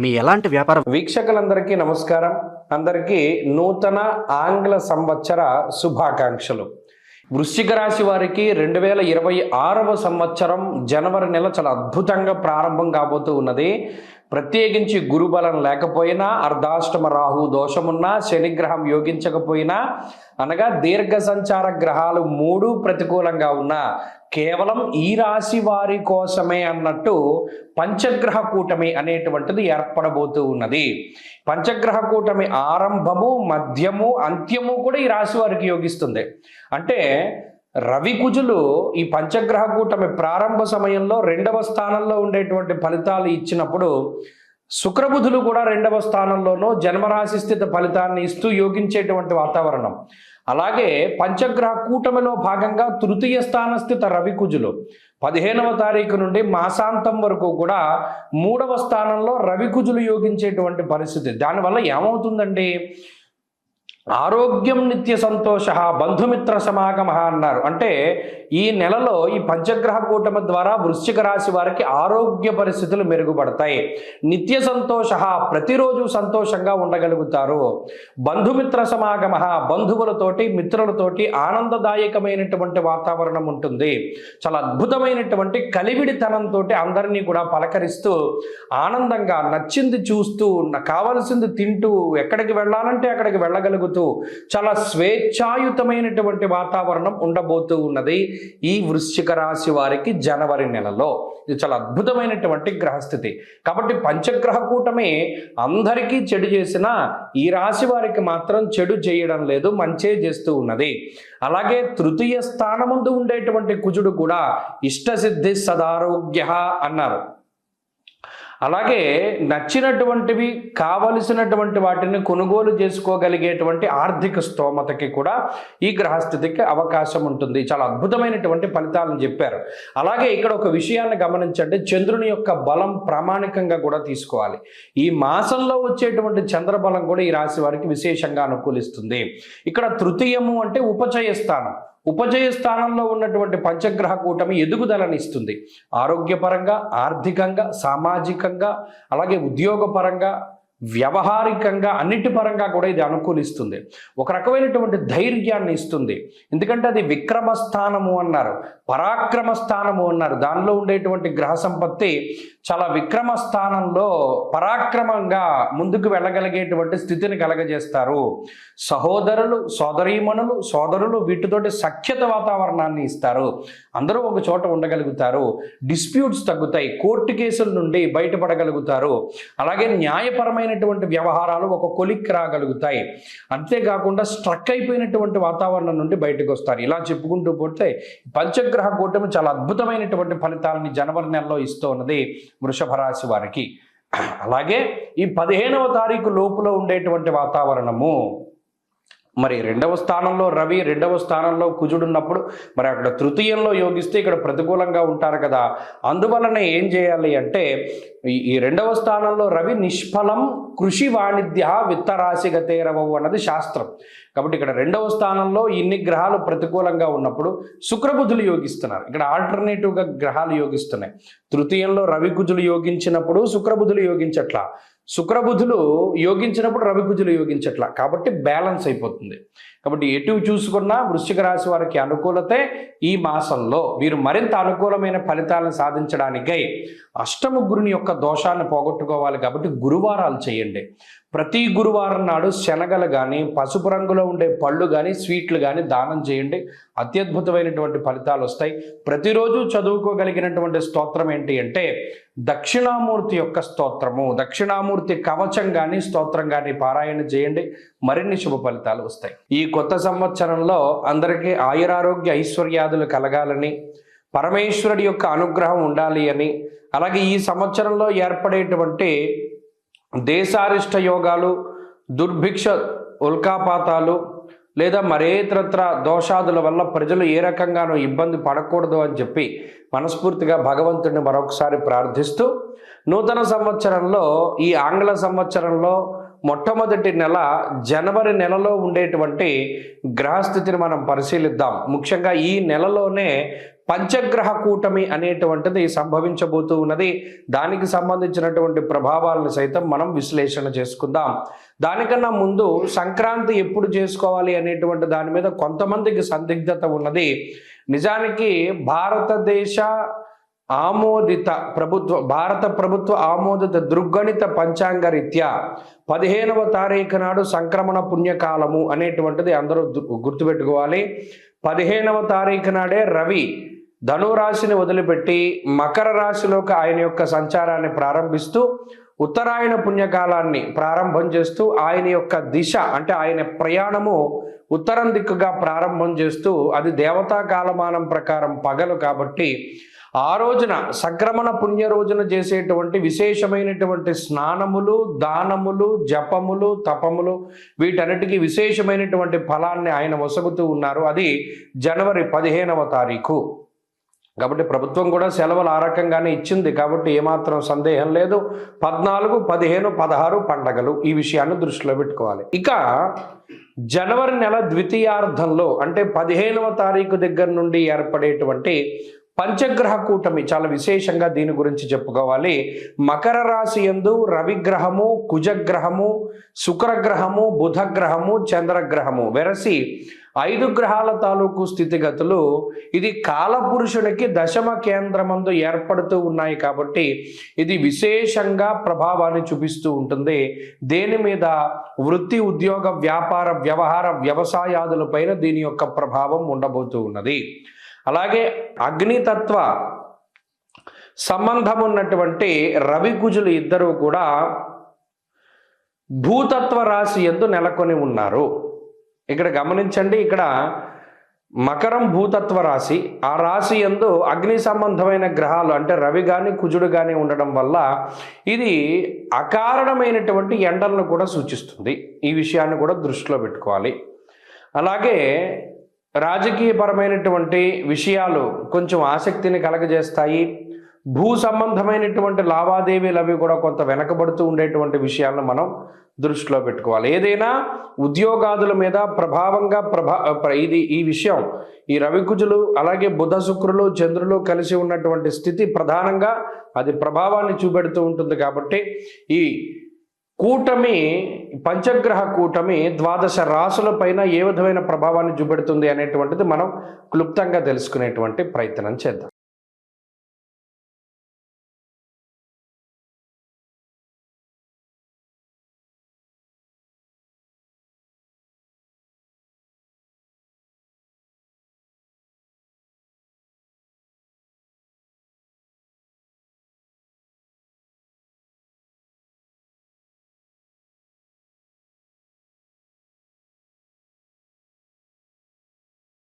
మీ ఎలాంటి వ్యాపార వీక్షకులందరికీ నమస్కారం. అందరికీ నూతన ఆంగ్ల సంవత్సర శుభాకాంక్షలు. వృశ్చిక రాశి వారికి రెండు వేల ఇరవై ఆరవ సంవత్సరం జనవరి నెల చాలా అద్భుతంగా ప్రారంభం కాబోతూ ఉన్నది. ప్రత్యేకించి గురుబలం లేకపోయినా అర్ధాష్టమ రాహు దోషమున్నా శనిగ్రహం యోగించకపోయినా అనగా దీర్ఘ సంచార గ్రహాలు మూడు ప్రతికూలంగా ఉన్నా కేవలం ఈ రాశి వారి కోసమే అన్నట్టు పంచగ్రహ కూటమి అనేటువంటిది ఏర్పడబోతూ ఉన్నది. పంచగ్రహ కూటమి ఆరంభము మధ్యము అంత్యము కూడా ఈ రాశి వారికి యోగిస్తుంది. అంటే రవి కుజులు ఈ పంచగ్రహ కూటమి ప్రారంభ సమయంలో రెండవ స్థానంలో ఉండేటువంటి ఫలితాలు ఇచ్చినప్పుడు శుక్రబుధులు కూడా రెండవ స్థానంలోనూ జన్మరాశి స్థిత ఫలితాన్ని ఇస్తూ యోగించేటువంటి వాతావరణం. అలాగే పంచగ్రహ కూటమిలో భాగంగా తృతీయ స్థాన స్థిత పదిహేనవ తారీఖు నుండి మాసాంతం వరకు కూడా మూడవ స్థానంలో రవికుజులు యోగించేటువంటి పరిస్థితి. దానివల్ల ఏమవుతుందండి? ఆరోగ్యం నిత్య సంతోష బంధుమిత్ర సమాగమ అన్నారు. అంటే ఈ నెలలో ఈ పంచగ్రహ కూటమి ద్వారా వృశ్చిక రాశి వారికి ఆరోగ్య పరిస్థితులు మెరుగుపడతాయి. నిత్య సంతోష ప్రతిరోజు సంతోషంగా ఉండగలుగుతారు. బంధుమిత్ర సమాగమ బంధువులతోటి మిత్రులతోటి ఆనందదాయకమైనటువంటి వాతావరణం ఉంటుంది. చాలా అద్భుతమైనటువంటి కలివిడితనంతో అందరినీ కూడా పలకరిస్తూ ఆనందంగా నచ్చింది చూస్తూ కావలసింది తింటూ ఎక్కడికి వెళ్ళాలంటే అక్కడికి వెళ్ళగలుగుతూ చాలా స్వేచ్ఛాయుతమైనటువంటి వాతావరణం ఉండబోతూ ఉన్నది ఈ వృశ్చిక రాశి వారికి జనవరి నెలలో. ఇది చాలా అద్భుతమైనటువంటి గ్రహస్థితి. కాబట్టి పంచగ్రహ కూటమి అందరికీ చెడు చేసిన ఈ రాశి వారికి మాత్రం చెడు చేయడం లేదు మంచే చేస్తూ ఉన్నది. అలాగే తృతీయ స్థానముందు ఉండేటువంటి కుజుడు కూడా ఇష్టసిద్ధి సదారోగ్య అన్నారు. అలాగే నచ్చినటువంటివి కావలసినటువంటి వాటిని కొనుగోలు చేసుకోగలిగేటువంటి ఆర్థిక స్తోమతకి కూడా ఈ గ్రహస్థితికి అవకాశం ఉంటుంది. చాలా అద్భుతమైనటువంటి ఫలితాలను చెప్పారు. అలాగే ఇక్కడ ఒక విషయాన్ని గమనించండి. చంద్రుని యొక్క బలం ప్రామాణికంగా కూడా తీసుకోవాలి. ఈ మాసంలో వచ్చేటువంటి చంద్రబలం కూడా ఈ రాశి వారికి విశేషంగా అనుకూలిస్తుంది. ఇక్కడ తృతీయము అంటే ఉపచయ స్థానం. ఉపజయ స్థానంలో ఉన్నటువంటి పంచగ్రహ కూటమి ఎదుగుదలనిస్తుంది ఆరోగ్యపరంగా ఆర్థికంగా సామాజికంగా అలాగే ఉద్యోగపరంగా వ్యవహారికంగా అన్నిటి పరంగా కూడా ఇది అనుకూలిస్తుంది. ఒక రకమైనటువంటి ధైర్యాన్ని ఇస్తుంది. ఎందుకంటే అది విక్రమ స్థానము అన్నారు. పరాక్రమ స్థానము అన్నారు. దానిలో ఉండేటువంటి గ్రహ సంపత్తి చాలా విక్రమ స్థానంలో పరాక్రమంగా ముందుకు వెళ్ళగలిగేటువంటి స్థితిని కలగజేస్తారు. సహోదరులు సోదరీమణులు సోదరులు వీటితోటి సఖ్యత వాతావరణాన్ని ఇస్తారు. అందరూ ఒక చోట ఉండగలుగుతారు. డిస్ప్యూట్స్ తగ్గుతాయి. కోర్టు కేసుల నుండి బయటపడగలుగుతారు. అలాగే న్యాయపరమైన న్యాయపరమైనటువంటి వ్యవహారాలు ఒక కొలిక్కి రాగలుగుతాయి. అంతేకాకుండా స్ట్రక్ అయిపోయినటువంటి వాతావరణం నుండి బయటకు వస్తారు. ఇలా చెప్పుకుంటూ పోతే పంచగ్రహ కూటమి చాలా అద్భుతమైనటువంటి ఫలితాలని జనవరి నెలలో ఇస్తూ ఉన్నది వృషభ రాశి వారికి. అలాగే ఈ పదిహేనవ తారీఖు లోపులో ఉండేటువంటి వాతావరణము మరి రెండవ స్థానంలో రవి రెండవ స్థానంలో కుజుడు ఉన్నప్పుడు మరి అక్కడ తృతీయంలో యోగిస్తే ఇక్కడ ప్రతికూలంగా ఉంటారు కదా. అందువలన ఏం చేయాలి అంటే ఈ రెండవ స్థానంలో రవి నిష్ఫలం కృషి వాణిజ్య విత్తరాశిగతేరవవు అన్నది శాస్త్రం. కాబట్టి ఇక్కడ రెండవ స్థానంలో ఇన్ని గ్రహాలు ప్రతికూలంగా ఉన్నప్పుడు శుక్రబుధులు యోగిస్తున్నారు. ఇక్కడ ఆల్టర్నేటివ్గా గ్రహాలు యోగిస్తున్నాయి. తృతీయంలో రవి కుజులు యోగించినప్పుడు శుక్రబుధులు యోగించట్లా. శుక్రబుధులు యోగించినప్పుడు రవికుజులు యోగించట్లా. కాబట్టి బ్యాలెన్స్ అయిపోతుంది. కాబట్టి ఎటు చూసుకున్నా వృశ్చిక రాశి వారికి అనుకూలతే ఈ మాసంలో వీరు మరింత అనుకూలమైన ఫలితాలను సాధించడానికై అష్టమ గురుని యొక్క దోషాన్ని పోగొట్టుకోవాలి కాబట్టి గురువారాలు చేయండి. ప్రతి గురువారం నాడు శనగలు కానీ పసుపు రంగులో ఉండే పళ్ళు కానీ స్వీట్లు కానీ దానం చేయండి. అత్యద్భుతమైనటువంటి ఫలితాలు వస్తాయి. ప్రతిరోజు చదువుకోగలిగినటువంటి స్తోత్రం ఏంటి అంటే దక్షిణామూర్తి యొక్క స్తోత్రము దక్షిణామూర్తి కవచం కానీ స్తోత్రం కానీ పారాయణ చేయండి. మరిన్ని శుభ ఫలితాలు వస్తాయి. ఈ కొత్త సంవత్సరంలో అందరికీ ఆయురారోగ్య ఐశ్వర్యాదులు కలగాలని పరమేశ్వరుడి యొక్క అనుగ్రహం ఉండాలి అని అలాగే ఈ సంవత్సరంలో ఏర్పడేటువంటి దేశారిష్ట యోగాలు దుర్భిక్ష ఉల్కాపాతాలు లేదా మరేతరత్ర దోషాదుల వల్ల ప్రజలు ఏ రకంగానూ ఇబ్బంది పడకూడదు అని చెప్పి మనస్ఫూర్తిగా భగవంతుడిని మరొకసారి ప్రార్థిస్తూ నూతన సంవత్సరంలో ఈ ఆంగ్ల సంవత్సరంలో మొట్టమొదటి నెల జనవరి నెలలో ఉండేటువంటి గ్రహస్థితిని మనం పరిశీలిద్దాం. ముఖ్యంగా ఈ నెలలోనే పంచగ్రహ కూటమి అనేటువంటిది సంభవించబోతూ ఉన్నది. దానికి సంబంధించినటువంటి ప్రభావాలను సైతం మనం విశ్లేషణ చేసుకుందాం. దానికన్నా ముందు సంక్రాంతి ఎప్పుడు చేసుకోవాలి అనేటువంటి దాని మీద కొంతమందికి సందిగ్ధత ఉన్నది. నిజానికి భారతదేశ ఆమోదిత ప్రభుత్వ భారత ప్రభుత్వ ఆమోదిత దృగ్గణిత పంచాంగ రీత్యా పదిహేనవ తారీఖు నాడు సంక్రమణ పుణ్యకాలము అనేటువంటిది అందరూ గుర్తుపెట్టుకోవాలి. పదిహేనవ తారీఖు నాడే రవి ధనురాశిని వదిలిపెట్టి మకర రాశిలోకి ఆయన యొక్క సంచారాన్ని ప్రారంభిస్తూ ఉత్తరాయణ పుణ్యకాలాన్ని ప్రారంభం చేస్తూ ఆయన యొక్క దిశ అంటే ఆయన ప్రయాణము ఉత్తరం దిక్కుగా ప్రారంభం చేస్తూ అది దేవతా కాలమానం ప్రకారం పగలు కాబట్టి ఆ రోజున సంక్రమణ పుణ్య రోజున చేసేటువంటి విశేషమైనటువంటి స్నానములు దానములు జపములు తపములు వీటన్నిటికీ విశేషమైనటువంటి ఫలాన్ని ఆయన వసగుతూ ఉన్నారు. అది జనవరి పదిహేనవ తారీఖు. కాబట్టి ప్రభుత్వం కూడా సెలవులు ఆ రకంగానే ఇచ్చింది. కాబట్టి ఏమాత్రం సందేహం లేదు. పద్నాలుగు పదిహేను పదహారు పండగలు ఈ విషయాన్ని దృష్టిలో పెట్టుకోవాలి. ఇక జనవరి నెల ద్వితీయార్థంలో అంటే పదిహేనవ తారీఖు దగ్గర నుండి ఏర్పడేటువంటి పంచగ్రహ కూటమి చాలా విశేషంగా దీని గురించి చెప్పుకోవాలి. మకర రాశి యందు రవిగ్రహము కుజగ్రహము శుక్రగ్రహము బుధగ్రహము చంద్రగ్రహము వెరసి ఐదు గ్రహాల తాలూకు స్థితిగతులు ఇది కాలపురుషునికి దశమ కేంద్రమందు ఏర్పడుతూ ఉన్నాయి కాబట్టి ఇది విశేషంగా ప్రభావాన్ని చూపిస్తూ ఉంటుంది. దేని మీద? వృత్తి ఉద్యోగ వ్యాపార వ్యవహార వ్యవసాయాదులపైన దీని యొక్క ప్రభావం ఉండబోతూ ఉన్నది. అలాగే అగ్నితత్వ సంబంధం ఉన్నటువంటి రవి కుజులు ఇద్దరూ కూడా భూతత్వ రాశి ఎందు నెలకొని ఉన్నారు. ఇక్కడ గమనించండి ఇక్కడ మకరం భూతత్వ రాశి. ఆ రాశి ఎందు అగ్ని సంబంధమైన గ్రహాలు అంటే రవి కానీ కుజుడు కానీ ఉండడం వల్ల ఇది అకారణమైనటువంటి ఎండలను కూడా సూచిస్తుంది. ఈ విషయాన్ని కూడా దృష్టిలో పెట్టుకోవాలి. అలాగే రాజకీయపరమైనటువంటి విషయాలు కొంచెం ఆసక్తిని కలగజేస్తాయి. భూ సంబంధమైనటువంటి లావాదేవీలు అవి కూడా కొంత వెనకబడుతూ ఉండేటువంటి విషయాలను మనం దృష్టిలో పెట్టుకోవాలి. ఏదైనా ఉద్యోగాదుల మీద ప్రభావంగా ప్రభా ప్ర- ఇది ఈ విషయం. ఈ రవికుజులు అలాగే బుధ శుక్రులు చంద్రులు కలిసి ఉన్నటువంటి స్థితి ప్రధానంగా అది ప్రభావాన్ని చూపెడుతూ ఉంటుంది కాబట్టి ఈ కూటమి పంచగ్రహ కూటమి ద్వాదశ రాసుల పైన ఏ విధమైన ప్రభావాన్ని చూపెడుతుంది అనేటువంటిది మనం క్లుప్తంగా తెలుసుకునేటువంటి ప్రయత్నం చేద్దాం.